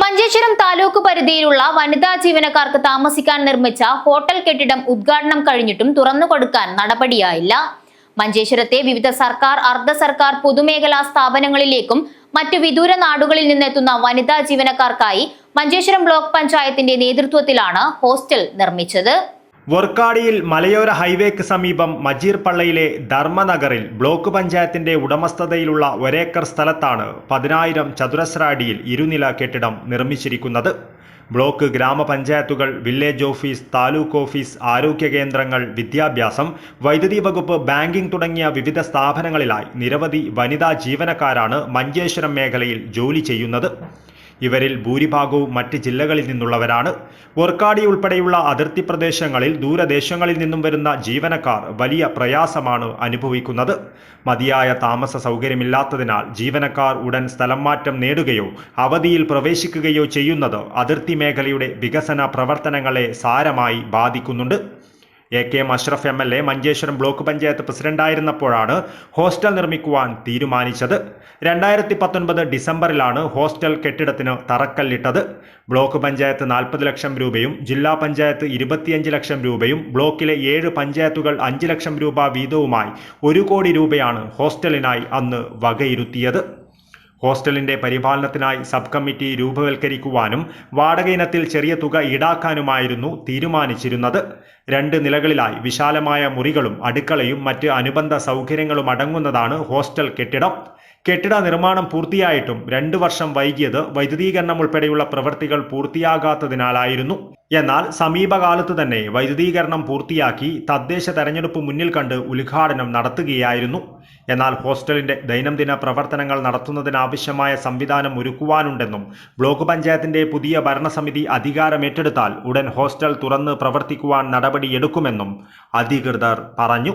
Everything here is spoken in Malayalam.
മഞ്ചേശ്വരം താലൂക്ക് പരിധിയിലുള്ള വനിതാ ജീവനക്കാർക്ക് താമസിക്കാൻ നിർമ്മിച്ച ഹോട്ടൽ കെട്ടിടം ഉദ്ഘാടനം കഴിഞ്ഞിട്ടും തുറന്നു കൊടുക്കാൻ നടപടിയായില്ല. മഞ്ചേശ്വരത്തെ വിവിധ സർക്കാർ അർദ്ധ സർക്കാർ പൊതുമേഖലാ സ്ഥാപനങ്ങളിലേക്കും മറ്റു വിദൂര നാടുകളിൽ നിന്നെത്തുന്ന വനിതാ ജീവനക്കാർക്കായി മഞ്ചേശ്വരം ബ്ലോക്ക് പഞ്ചായത്തിന്റെ നേതൃത്വത്തിലാണ് ഹോസ്റ്റൽ നിർമ്മിച്ചത്. വർക്കാടിയിൽ മലയോര ഹൈവേക്ക് സമീപം മജീർപള്ളയിലെ ധർമ്മനഗറിൽ ബ്ലോക്ക് പഞ്ചായത്തിന്റെ ഉടമസ്ഥതയിലുള്ള ഒരേക്കർ സ്ഥലത്താണ് പതിനായിരം ചതുരശ്ര അടിയിൽ ഇരുനില കെട്ടിടം നിർമ്മിച്ചിരിക്കുന്നത്. ബ്ലോക്ക് ഗ്രാമപഞ്ചായത്തുകൾ വില്ലേജ് ഓഫീസ് താലൂക്ക് ഓഫീസ് ആരോഗ്യ കേന്ദ്രങ്ങൾ വിദ്യാഭ്യാസം വൈദ്യുതി വകുപ്പ് ബാങ്കിംഗ് തുടങ്ങിയ വിവിധ സ്ഥാപനങ്ങളിലായി നിരവധി വനിതാ ജീവനക്കാരാണ് മഞ്ചേശ്വരം മേഖലയിൽ ജോലി ചെയ്യുന്നത്. ഇവരിൽ ഭൂരിഭാഗവും മറ്റ് ജില്ലകളിൽ നിന്നുള്ളവരാണ്. വർക്കാടി ഉൾപ്പെടെയുള്ള അതിർത്തി പ്രദേശങ്ങളിൽ ദൂരദേശങ്ങളിൽ നിന്നും വരുന്ന ജീവനക്കാർ വലിയ പ്രയാസമാണ് അനുഭവിക്കുന്നത്. മതിയായ താമസ സൗകര്യമില്ലാത്തതിനാൽ ജീവനക്കാർ ഉടൻ സ്ഥലം മാറ്റം നേടുകയോ അവധിയിൽ പ്രവേശിക്കുകയോ ചെയ്യുന്നത് അതിർത്തി മേഖലയുടെ വികസന പ്രവർത്തനങ്ങളെ സാരമായി ബാധിക്കുന്നുണ്ട്. A K M Ashraf M L A Manjeshwaram block panchayat പ്രസിഡന്റായിരുന്നപ്പോഴാണ് hostel നിർമ്മിക്കുവാൻ തീരുമാനിച്ചത്. രണ്ടായിരത്തി പത്തൊൻപത് ഡിസംബറിലാണ് ഹോസ്റ്റൽ കെട്ടിടത്തിന് തറക്കല്ലിട്ടത്. ബ്ലോക്ക് പഞ്ചായത്ത് നാൽപ്പത് ലക്ഷം രൂപയും ജില്ലാ പഞ്ചായത്ത് ഇരുപത്തിയഞ്ച് ലക്ഷം രൂപയും ബ്ലോക്കിലെ ഏഴ് പഞ്ചായത്തുകൾ അഞ്ച് ലക്ഷം രൂപ വീതവുമായി ഒരു കോടി രൂപയാണ് ഹോസ്റ്റലിനായി അന്ന് വകയിരുത്തിയത്. ഹോസ്റ്റലിന്റെ പരിപാലനത്തിനായി സബ് കമ്മിറ്റി രൂപവൽക്കരിക്കുവാനും വാടക ഇനത്തിൽ ചെറിയ തുക ഈടാക്കാനുമായിരുന്നു തീരുമാനിച്ചിരുന്നത്. രണ്ട് നിലകളിലായി വിശാലമായ മുറികളും അടുക്കളയും മറ്റ് അനുബന്ധ സൗകര്യങ്ങളും അടങ്ങുന്നതാണ് ഹോസ്റ്റൽ കെട്ടിടം. കെട്ടിട നിർമ്മാണം പൂർത്തിയായിട്ടും രണ്ടു വർഷം വൈകിയത് വൈദ്യുതീകരണം ഉൾപ്പെടെയുള്ള പ്രവൃത്തികൾ പൂർത്തിയാകാത്തതിനാലായിരുന്നു. എന്നാൽ സമീപകാലത്ത് തന്നെ വൈദ്യുതീകരണം പൂർത്തിയാക്കി തദ്ദേശ തെരഞ്ഞെടുപ്പ് മുന്നിൽ കണ്ട് ഉദ്ഘാടനം നടത്തുകയായിരുന്നു. എന്നാൽ ഹോസ്റ്റലിന്റെ ദൈനംദിന പ്രവർത്തനങ്ങൾ നടത്തുന്നതിനാവശ്യമായ സംവിധാനം ഒരുക്കുവാനുണ്ടെന്നും ബ്ലോക്ക് പഞ്ചായത്തിന്റെ പുതിയ ഭരണസമിതി അധികാരമേറ്റെടുത്താൽ ഉടൻ ഹോസ്റ്റൽ തുറന്ന് പ്രവർത്തിക്കുവാൻ നടപടിയെടുക്കുമെന്നും അധികൃതർ പറഞ്ഞു.